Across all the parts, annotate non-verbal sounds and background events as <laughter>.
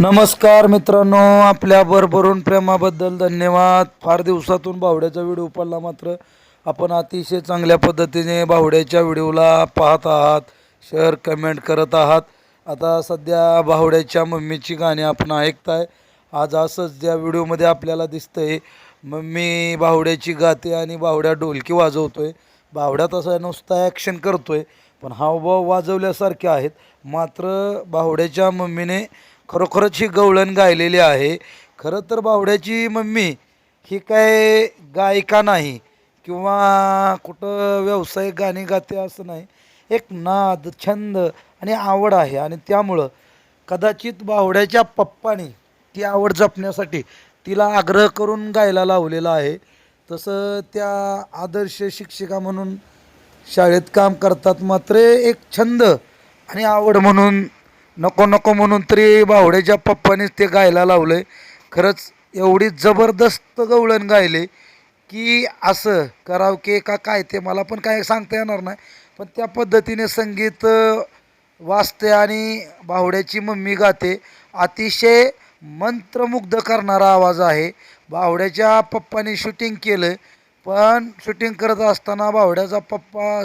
नमस्कार मित्रांनो आपल्या भरभरून प्रेमाबद्दल धन्यवाद. फार दिवसातून बावड्याचा व्हिडिओ पडला मात्र आपण अतिशय चांगल्या पद्धतीने बावड्याच्या व्हिडिओला पाहत आहात शेअर कमेंट करत आहात. आता सध्या बावड्याच्या मम्मीची गाणी आपण ऐकताय. आज असंच ज्या व्हिडिओमध्ये आपल्याला दिसतंय मम्मी बावड्याची गाते आणि बावड्या ढोलकी वाजवतोय. बावड्यात असा नुसता ॲक्शन करतोय पण हावभाव वाजवल्यासारखे आहेत. मात्र बावड्याच्या मम्मीने खरोखरच ही गवळण गायलेली आहे. खरं तर बावड्याची मम्मी ही काय गायिका नाही किंवा कुठं व्यावसायिक गाणी गाते असं नाही. एक नाद छंद आणि आवड आहे आणि त्यामुळं कदाचित बावड्याच्या पप्पानी ती आवड जपण्यासाठी तिला आग्रह करून गायला लावलेला आहे. तसं त्या आदर्श शिक्षिका म्हणून शाळेत काम करतात मात्र एक छंद आणि आवड म्हणून नको नको म्हणून तरी बावड्याच्या पप्पानेच ते गायला लावलं खरंच एवढी जबरदस्त गवळण गायले की असं करावं की का काय ते मला पण काय सांगता येणार नाही. पण त्या पद्धतीने संगीत वाचते वाजते आणि बावड्याची मम्मी गाते. अतिशय मंत्रमुग्ध करणारा आवाज आहे. बावड्याच्या पप्पाने शूटिंग केलं पण शूटिंग करत असताना बावड्याचा पप्पा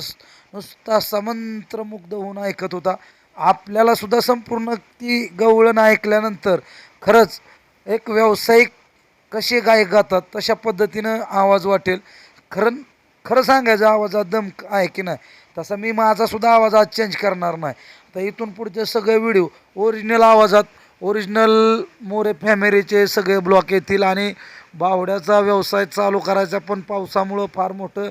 नुसता समंत्रमुग्ध होऊन ऐकत होता. आपल्याला सुद्धा संपूर्ण ती गवळण ऐकल्यानंतर खरंच एक व्यावसायिक कसे गायक गातात तशा पद्धतीनं आवाज वाटेल. खरं खरं सांगायचं आवाजात दम आहे की नाही? तसा मी माझा सुद्धा आवाज आज चेंज करणार नाही. तर इथून पुढचे सगळे व्हिडिओ ओरिजिनल आवाजात ओरिजिनल मोरे फॅमिलीचे सगळे ब्लॉक येतील आणि बावड्याचा व्यवसाय चालू करायचा पण पावसामुळं फार मोठं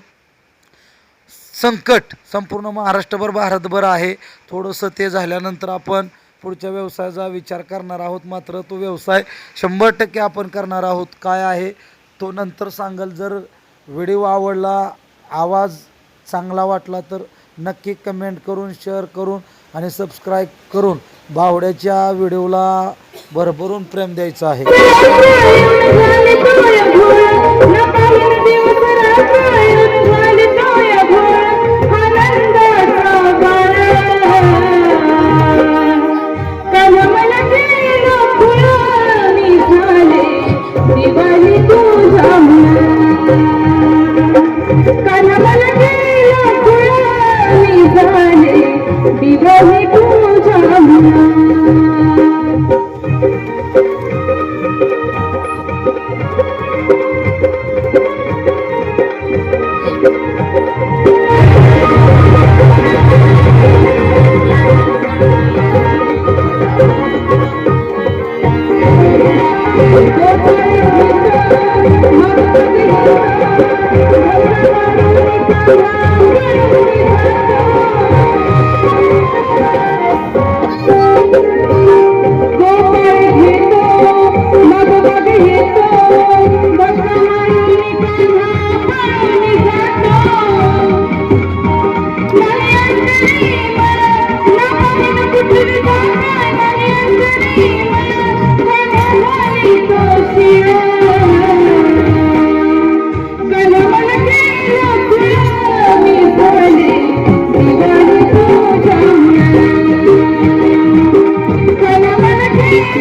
संकट संपूर्ण महाराष्ट्रभर भारतभर आहे. थोडंसं ते झाल्यानंतर आपण पुढच्या व्यवसायाचा विचार करणार आहोत. मात्र तो व्यवसाय शंभर टक्के आपण करणार आहोत. काय आहे? तो नंतर सांगाल. जर व्हिडिओ आवडला आवाज चांगला वाटला तर नक्की कमेंट करून शेअर करून आणि सबस्क्राईब करून बावड्याच्या व्हिडिओला भरभरून प्रेम द्यायचं आहे. <laughs>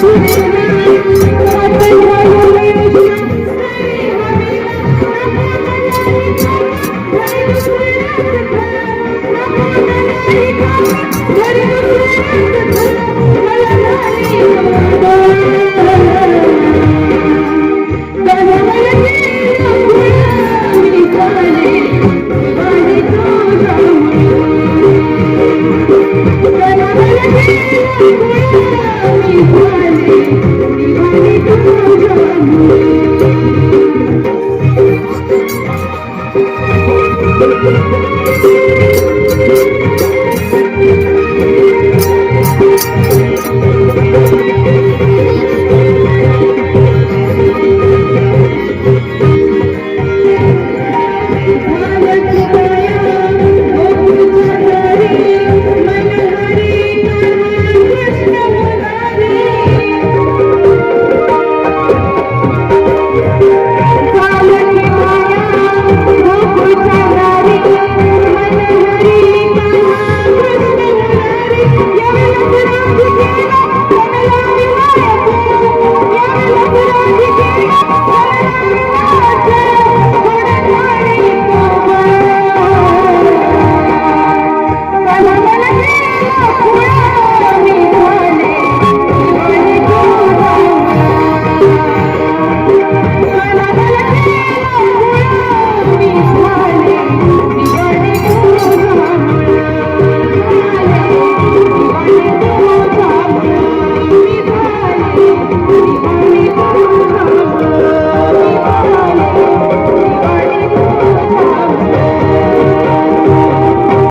Música